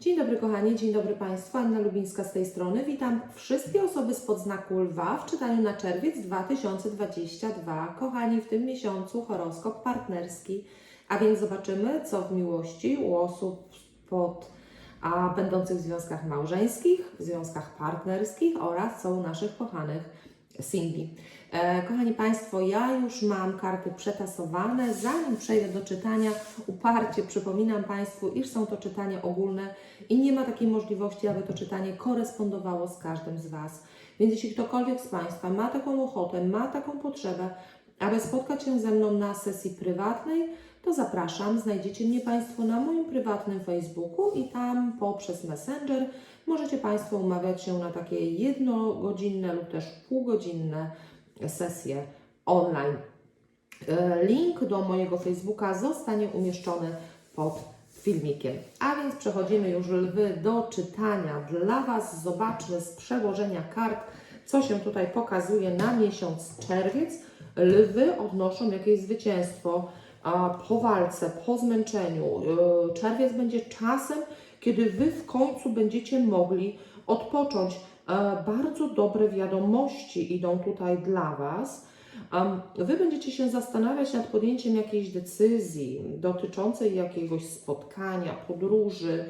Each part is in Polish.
Dzień dobry kochani, dzień dobry Państwu, Anna Lubińska z tej strony. Witam wszystkie osoby spod znaku lwa w czytaniu na czerwiec 2022. Kochani, w tym miesiącu horoskop partnerski, a więc zobaczymy, co w miłości u osób pod, a, będących w związkach małżeńskich, w związkach partnerskich oraz co u naszych kochanych singli. E, kochani Państwo, ja już mam karty przetasowane. Zanim przejdę do czytania, uparcie przypominam Państwu, iż są to czytania ogólne i nie ma takiej możliwości, aby to czytanie korespondowało z każdym z Was. Więc jeśli ktokolwiek z Państwa ma taką ochotę, ma taką potrzebę, aby spotkać się ze mną na sesji prywatnej, to zapraszam. Znajdziecie mnie Państwo na moim prywatnym Facebooku i tam poprzez Messenger możecie Państwo umawiać się na takie jednogodzinne lub też półgodzinne sesje online. E, Link do mojego Facebooka zostanie umieszczony pod filmikiem. A więc przechodzimy już lwy do czytania dla Was. Zobaczmy z przełożenia kart, co się tutaj pokazuje na miesiąc czerwiec. Lwy odnoszą jakieś zwycięstwo a, po walce, po zmęczeniu. E, Czerwiec będzie czasem, kiedy Wy w końcu będziecie mogli odpocząć. E, Bardzo dobre wiadomości idą tutaj dla Was. Wy będziecie się zastanawiać nad podjęciem jakiejś decyzji dotyczącej jakiegoś spotkania, podróży,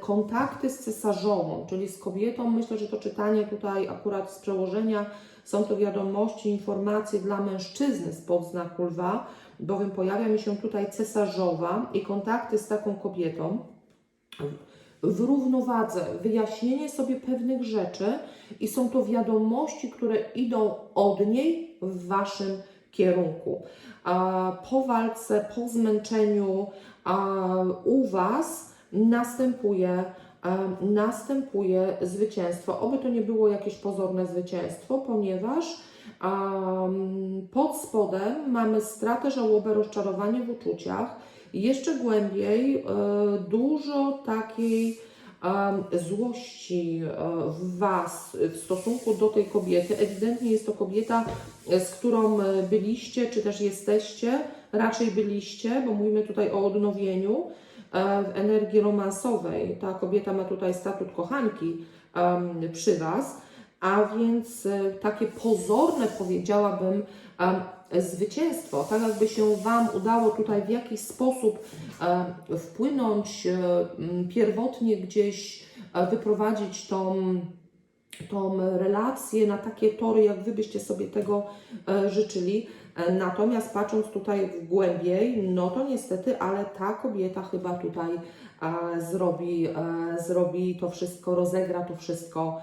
kontakty z cesarzową, czyli z kobietą. Myślę, że to czytanie tutaj akurat z przełożenia są to wiadomości, informacje dla mężczyzny spod znaku lwa, bowiem pojawia mi się tutaj cesarzowa i kontakty z taką kobietą w równowadze, wyjaśnienie sobie pewnych rzeczy i są to wiadomości, które idą od niej w Waszym kierunku. A po walce, po zmęczeniu a u Was następuje, następuje zwycięstwo. Oby to nie było jakieś pozorne zwycięstwo, ponieważ pod spodem mamy stratę, żałobę, rozczarowanie w uczuciach, jeszcze głębiej e, dużo takiej złości e, w Was w stosunku do tej kobiety. Ewidentnie jest to kobieta, e, z którą byliście, czy też jesteście, raczej byliście, bo mówimy tutaj o odnowieniu w energii romansowej. Ta kobieta ma tutaj statut kochanki przy Was, a więc e, takie pozorne powiedziałabym zwycięstwo, tak jakby się Wam udało tutaj w jakiś sposób e, wpłynąć, e, pierwotnie gdzieś e, wyprowadzić tą, tą relację na takie tory, jak Wy byście sobie tego e, życzyli. E, Natomiast patrząc tutaj w głębiej, no to niestety, ale ta kobieta chyba tutaj e, zrobi, e, zrobi to wszystko, rozegra to wszystko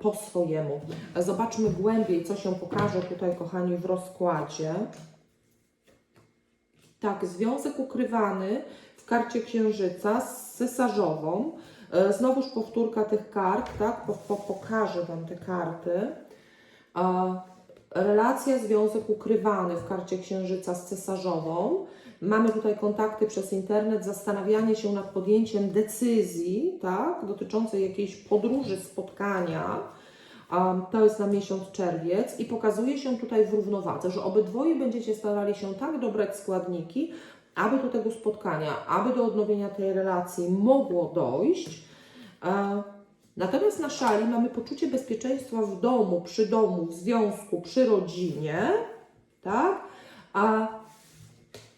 po swojemu. Zobaczmy głębiej, co się pokaże tutaj, kochani, w rozkładzie. Tak, związek ukrywany w karcie księżyca z cesarzową. Znowuż powtórka tych kart, tak? Po, po, pokażę Wam te karty. Relacja, związek ukrywany w karcie księżyca z cesarzową. Mamy tutaj kontakty przez internet, zastanawianie się nad podjęciem decyzji, tak, dotyczącej jakiejś podróży, spotkania. Um, to jest na miesiąc czerwiec i pokazuje się tutaj w równowadze, że obydwoje będziecie starali się tak dobrać składniki, aby do tego spotkania, aby do odnowienia tej relacji mogło dojść. E, Natomiast na szali mamy poczucie bezpieczeństwa w domu, przy domu, w związku, przy rodzinie, tak? A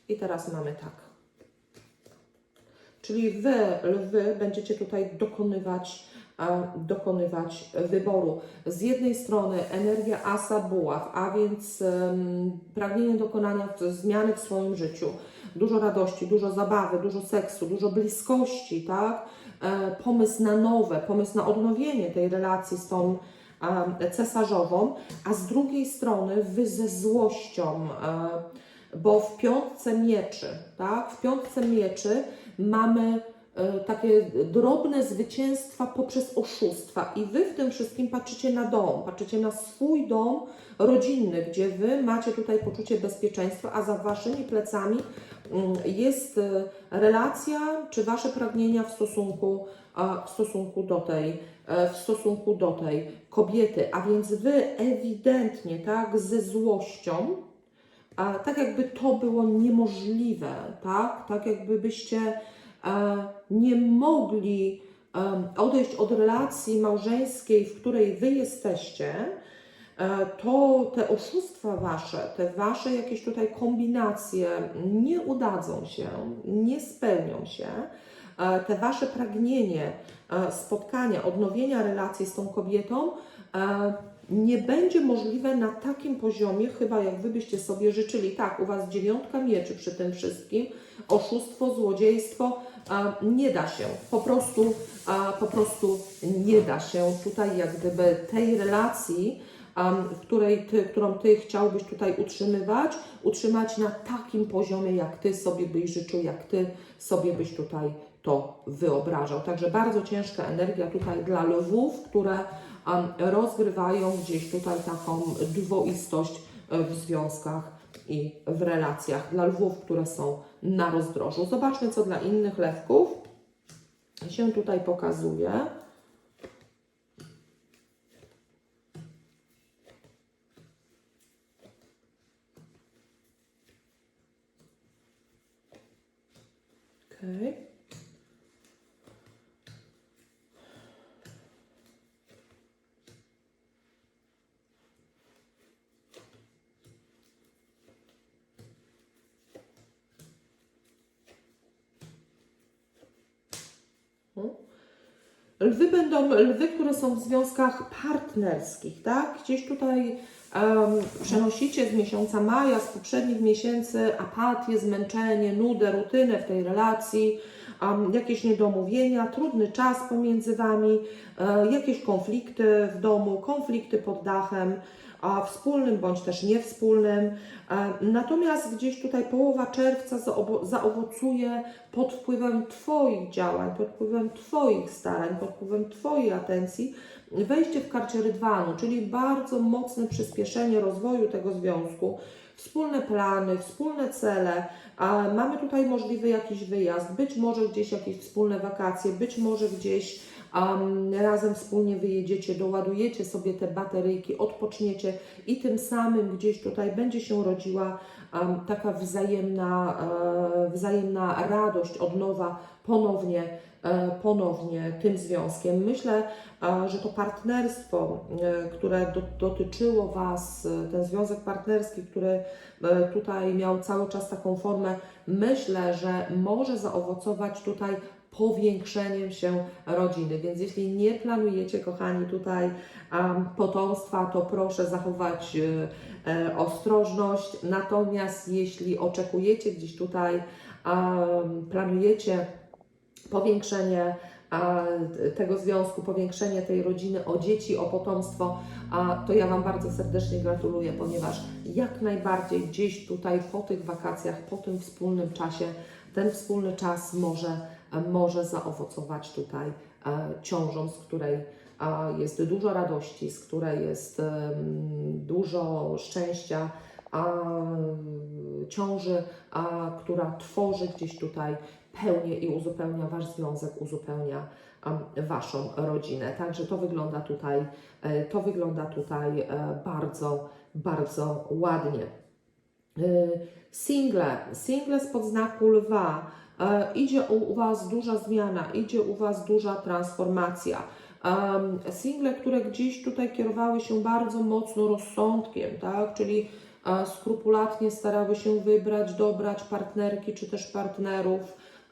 i teraz mamy tak. Czyli wy, lwy, będziecie tutaj dokonywać, dokonywać wyboru. Z jednej strony energia asa buław, a więc pragnienie dokonania zmiany w swoim życiu. Dużo radości, dużo zabawy, dużo seksu, dużo bliskości, tak? E, pomysł na nowe, pomysł na odnowienie tej relacji z tą e, cesarzową, a z drugiej strony wy ze złością, e, bo w piątce mieczy, tak? W piątce mieczy mamy takie drobne zwycięstwa poprzez oszustwa i wy w tym wszystkim patrzycie na dom, patrzycie na swój dom rodzinny, gdzie wy macie tutaj poczucie bezpieczeństwa, a za waszymi plecami jest e, relacja czy wasze pragnienia w stosunku, w stosunku do tej e, w stosunku do tej kobiety, a więc wy ewidentnie, tak, ze złością, a tak jakby to było niemożliwe, tak, tak jakby byście e, nie mogli odejść od relacji małżeńskiej, w której wy jesteście, to te oszustwa wasze, te wasze jakieś tutaj kombinacje nie udadzą się, nie spełnią się. E, Te wasze pragnienie e, spotkania, odnowienia relacji z tą kobietą e, nie będzie możliwe na takim poziomie, chyba jak wy byście sobie życzyli. Tak, u was dziewiątka mieczy przy tym wszystkim, oszustwo, złodziejstwo, e, nie da się, po prostu, e, po prostu nie da się tutaj jak gdyby tej relacji, w której ty, którą ty chciałbyś tutaj utrzymywać, utrzymać na takim poziomie, jak ty sobie byś życzył, jak ty sobie byś tutaj to wyobrażał. Także bardzo ciężka energia tutaj dla lwów, które em, rozgrywają gdzieś tutaj taką dwoistość e, w związkach i w relacjach. Dla lwów, które są na rozdrożu. Zobaczmy, co dla innych lewków się tutaj pokazuje. Lwy będą, lwy, które są w związkach partnerskich, tak? Gdzieś tutaj em, przenosicie z miesiąca maja, z poprzednich miesięcy apatię, zmęczenie, nudę, rutynę w tej relacji, em, jakieś niedomówienia, trudny czas pomiędzy Wami, e, jakieś konflikty w domu, konflikty pod dachem, a wspólnym bądź też niewspólnym. E, Natomiast gdzieś tutaj połowa czerwca zaowo- zaowocuje pod wpływem Twoich działań, pod wpływem Twoich starań, pod wpływem Twojej atencji, wejście w karcie rydwanu, czyli bardzo mocne przyspieszenie rozwoju tego związku, wspólne plany, wspólne cele. A mamy tutaj możliwy jakiś wyjazd, być może gdzieś jakieś wspólne wakacje, być może gdzieś um, razem wspólnie wyjedziecie, doładujecie sobie te bateryjki, odpoczniecie i tym samym gdzieś tutaj będzie się rodziła um, taka wzajemna, e, wzajemna radość od nowa, ponownie, e, ponownie tym związkiem. Myślę, e, że to partnerstwo, e, które do, dotyczyło Was, ten związek partnerski, który tutaj miał cały czas taką formę, myślę, że może zaowocować tutaj powiększeniem się rodziny. Więc jeśli nie planujecie, kochani, tutaj um, potomstwa, to proszę zachować e, e, ostrożność. Natomiast jeśli oczekujecie gdzieś tutaj, um, planujecie powiększenie a, tego związku, powiększenie tej rodziny o dzieci, o potomstwo, a, to ja Wam bardzo serdecznie gratuluję, ponieważ jak najbardziej gdzieś tutaj po tych wakacjach, po tym wspólnym czasie, ten wspólny czas może, może zaowocować tutaj e, ciążą, z której e, jest dużo radości, z której jest dużo szczęścia, a ciąży, a, która tworzy gdzieś tutaj pełnię i uzupełnia Wasz związek, uzupełnia Waszą rodzinę. Także to wygląda tutaj, e, to wygląda tutaj e, bardzo, bardzo ładnie. E, Single, single spod znaku lwa. E, Idzie u, Was duża zmiana, idzie u Was duża transformacja. Single, które gdzieś tutaj kierowały się bardzo mocno rozsądkiem, tak? czyli e, skrupulatnie starały się wybrać, dobrać partnerki czy też partnerów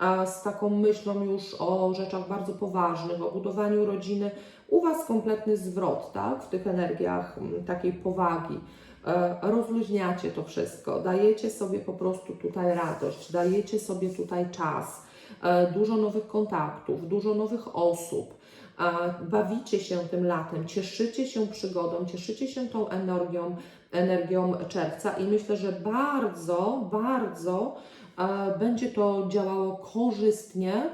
a z taką myślą już o rzeczach bardzo poważnych, o budowaniu rodziny. U Was kompletny zwrot tak? w tych energiach takiej powagi. E, rozluźniacie to wszystko, dajecie sobie po prostu tutaj radość, dajecie sobie tutaj czas, e, dużo nowych kontaktów, dużo nowych osób, e, bawicie się tym latem, cieszycie się przygodą, cieszycie się tą energią, energią czerwca i myślę, że bardzo, bardzo będzie to działało korzystnie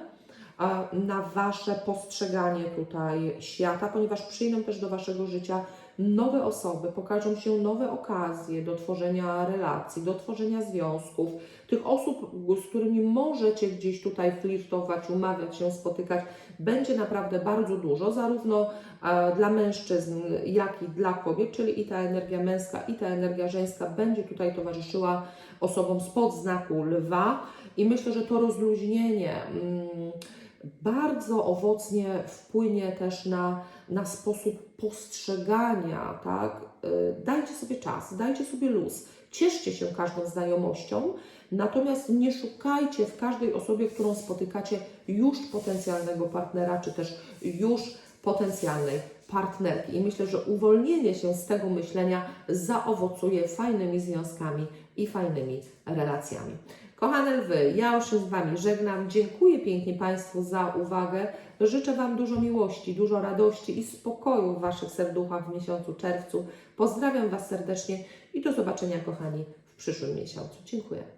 na Wasze postrzeganie tutaj świata, ponieważ przyjdą też do Waszego życia nowe osoby, pokażą się nowe okazje do tworzenia relacji, do tworzenia związków. Tych osób, z którymi możecie gdzieś tutaj flirtować, umawiać się, spotykać, będzie naprawdę bardzo dużo, zarówno e, dla mężczyzn, jak i dla kobiet, czyli i ta energia męska, i ta energia żeńska będzie tutaj towarzyszyła osobom spod znaku lwa. i myślę, że to rozluźnienie mm, bardzo owocnie wpłynie też na, na sposób postrzegania, tak? Y, Dajcie sobie czas, dajcie sobie luz, cieszcie się każdą znajomością, natomiast nie szukajcie w każdej osobie, którą spotykacie, już potencjalnego partnera, czy też już potencjalnej partnerki. I myślę, że uwolnienie się z tego myślenia zaowocuje fajnymi związkami i fajnymi relacjami. Kochane lwy, ja już się z Wami żegnam. Dziękuję pięknie Państwu za uwagę. Życzę Wam dużo miłości, dużo radości i spokoju w Waszych serduchach w miesiącu czerwcu. Pozdrawiam Was serdecznie i do zobaczenia, kochani, w przyszłym miesiącu. Dziękuję.